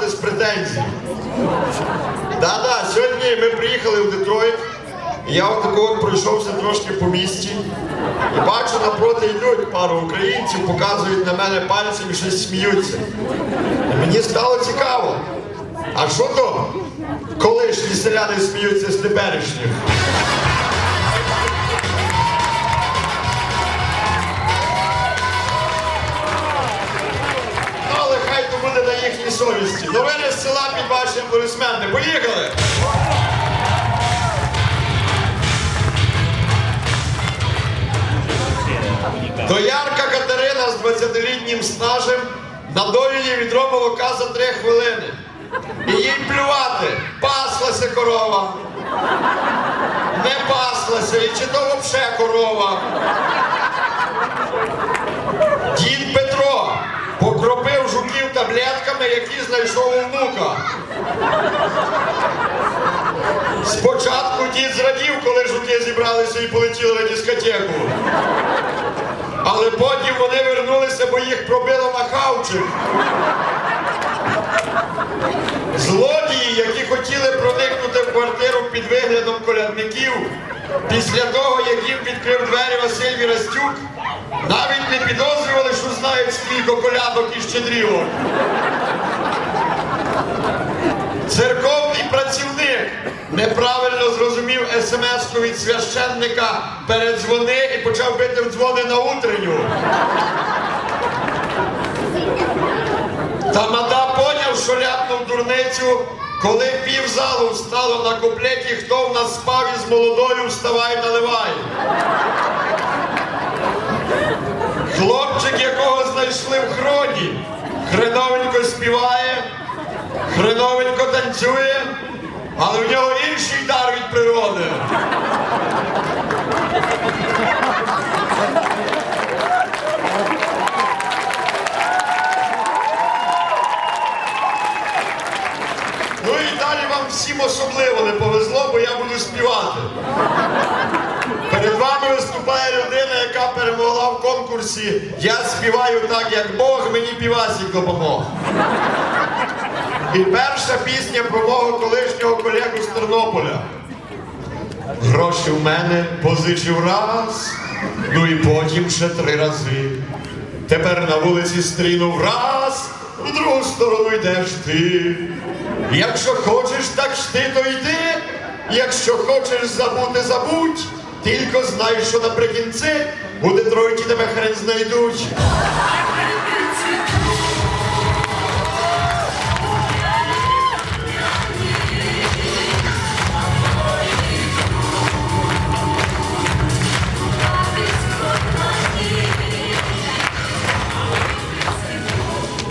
виступати з претензій. Да-да, Сьогодні ми приїхали в Детройт. І я от такого пройшовся трошки по місті. І бачу, напроти йдуть пару українців, показують на мене пальцем і щось сміються. І мені стало цікаво. А що то? Колишні селяни сміються з теперішніх. Совісті. Новини з села під ваші аплодисменти. Поїхали! Доярка Катерина з 20-літнім стажем надоює відро молока за 3 хвилини. І їй плювати, паслася корова. Не паслася, і чи то взагалі корова. Таблетками, які знайшов у внука. Спочатку дід зрадів, коли жуки зібралися і полетіли на дискотеку. Але потім вони вернулися, бо їх пробило на хавчик. Злодії, які хотіли проникнути в квартиру під виглядом колядників, після того, як їм відкрив двері Василь Вірастюк, навіть не підозрювали, що знають скільки колядок і щедрівок. Церковний працівник неправильно зрозумів смс-ку від священника передзвони і почав бити в дзвони на утренню. Тамада поняв, що ляпнув дурницю, коли пів залу встало на куплеті, хто в нас спав із молодою, вставай, наливай. Хлопчик, якого знайшли в хроні, хреновенько співає, хреновенько танцює, але в нього інший дар від природи. Ну і далі вам всім особливо не повезло, бо я буду співати. Перед вами конкурсі Я співаю так, як Бог, мені півасік допомог. І перша пісня про мого колишнього колегу з Тернополя. Гроші в мене позичив раз, ну і потім ще три рази. Тепер на вулиці стрінув раз, в другу сторону йдеш ти. Якщо хочеш так йти, то йди. Якщо хочеш забути, забудь. Тільки знай, що наприкінці буде тройті тебе хрен знайдуть.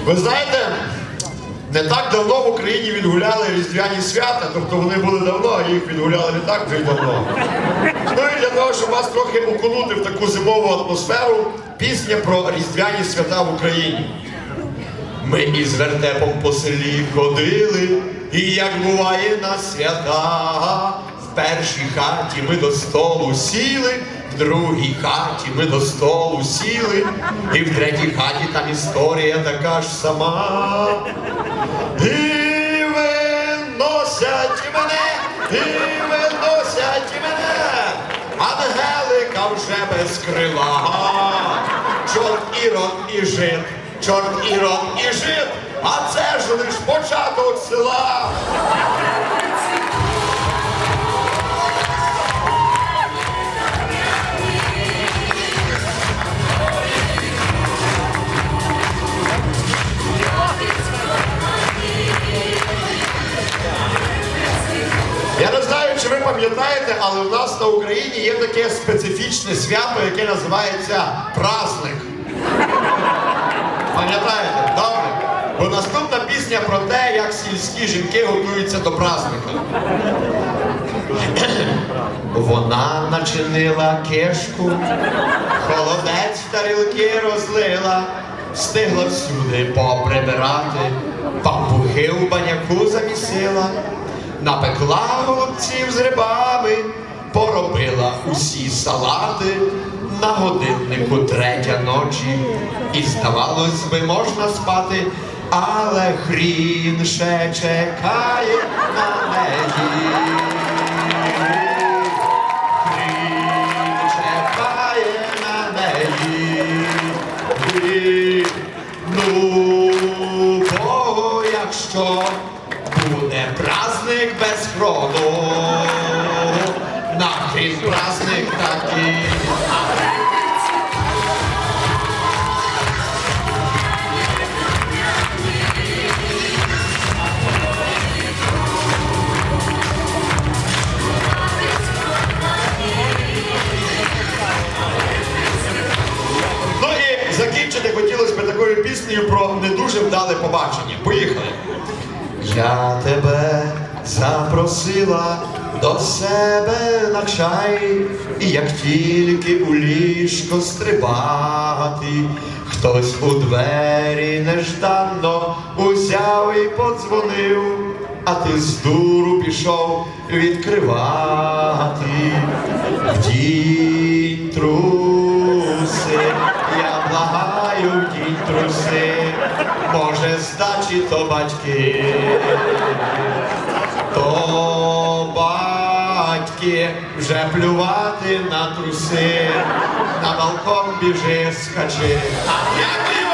Ви знаєте, не так давно в Україні відгуляли різдвяні свята, тобто вони були давно, а їх відгуляли не так вже й давно. Ну і для того, щоб вас трохи окунути в таку зимову атмосферу, пісня про різдвяні свята в Україні. Ми із вертепом по селі ходили, і як буває на свята, в першій хаті ми до столу сіли, в другій хаті ми до столу сіли, і в третій хаті там історія така ж сама. Крила. Чорт ірод і жит, чорт ірод і жит, а це ж лиш початок села. Але у нас на Україні є таке специфічне свято, яке називається праздник. Пам'ятаєте? Добре. Бо наступна пісня про те, як сільські жінки готуються до праздника. Вона начинила кишку, холодець в тарілки розлила, встигла всюди поприбирати, пампухи у баняку замісила, напекла голубців з рибами, поробила усі салати, на годиннику третя ночі, і здавалось би, можна спати, але хрін ще чекає на неї. праздник без проду. Нахрін праздник такий. Ну і закінчити хотілося б такою піснею про не дуже вдале побачення. Поїхали. Я тебе запросила до себе на чай, і як тільки у ліжко стрибати, хтось у двері нежданно узяв і подзвонив, а ти з дуру пішов відкривати. Вдінь труси, я благаю, вдінь труси, може здачі то батьки, то батьки вже плювати на труси, на балкон біжи, скачи. Дякую!